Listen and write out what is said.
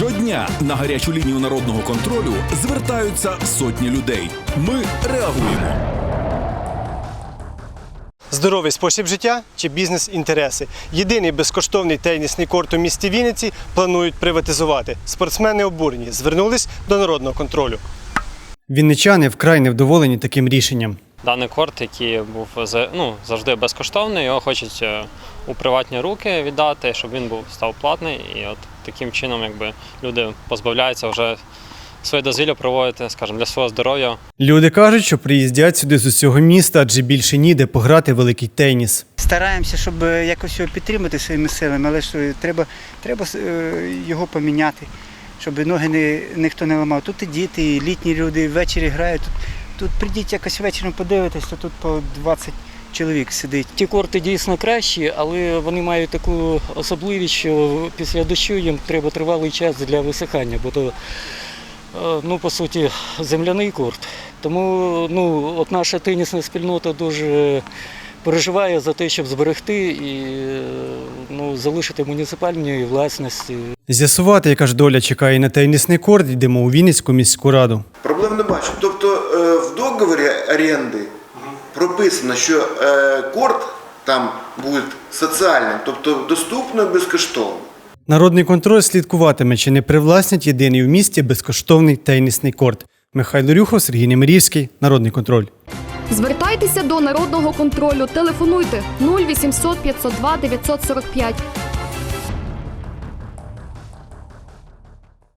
Щодня на гарячу лінію народного контролю звертаються сотні людей. Ми реагуємо. Здоровий спосіб життя чи бізнес-інтереси. Єдиний безкоштовний тенісний корт у місті Вінниці планують приватизувати. Спортсмени обурені, звернулись до народного контролю. Вінничани вкрай невдоволені таким рішенням. Даний корт, який був ну, завжди безкоштовний, його хочуть у приватні руки віддати, щоб він був став платний. І от таким чином, якби люди позбавляються вже своє дозвілля проводити, скажімо, для свого здоров'я. Люди кажуть, що приїздять сюди з усього міста, адже більше ніде пограти великий теніс. Стараємося, щоб е, якось його підтримати своїми силами, але ж треба, треба е, його поміняти, щоб ноги не, ніхто не ламав. Тут і діти, і літні люди ввечері грають. Тут, тут прийдіть якось вечором подивитись, то тут по 20 чоловік сидить. Ті корти дійсно кращі, але вони мають таку особливість, що після дощу їм треба тривалий час для висихання, бо то, е, ну, по суті, земляний корт. Тому ну, от наша тенісна спільнота дуже переживає за те, щоб зберегти і е, ну, залишити муніципальні власності. З'ясувати, яка ж доля чекає на тенісний корт, йдемо у Вінницьку міську раду. Проблем не бачу. Тобто е, в договорі оренди прописано, що е, корт там буде соціальним, тобто доступно безкоштовно. Народний контроль слідкуватиме, чи не привласнять єдиний в місті безкоштовний тенісний корт. Михайло Рюхов, Сергій Немирівський, Народний контроль. Звертайтеся до народного контролю. Телефонуйте 0800 502 945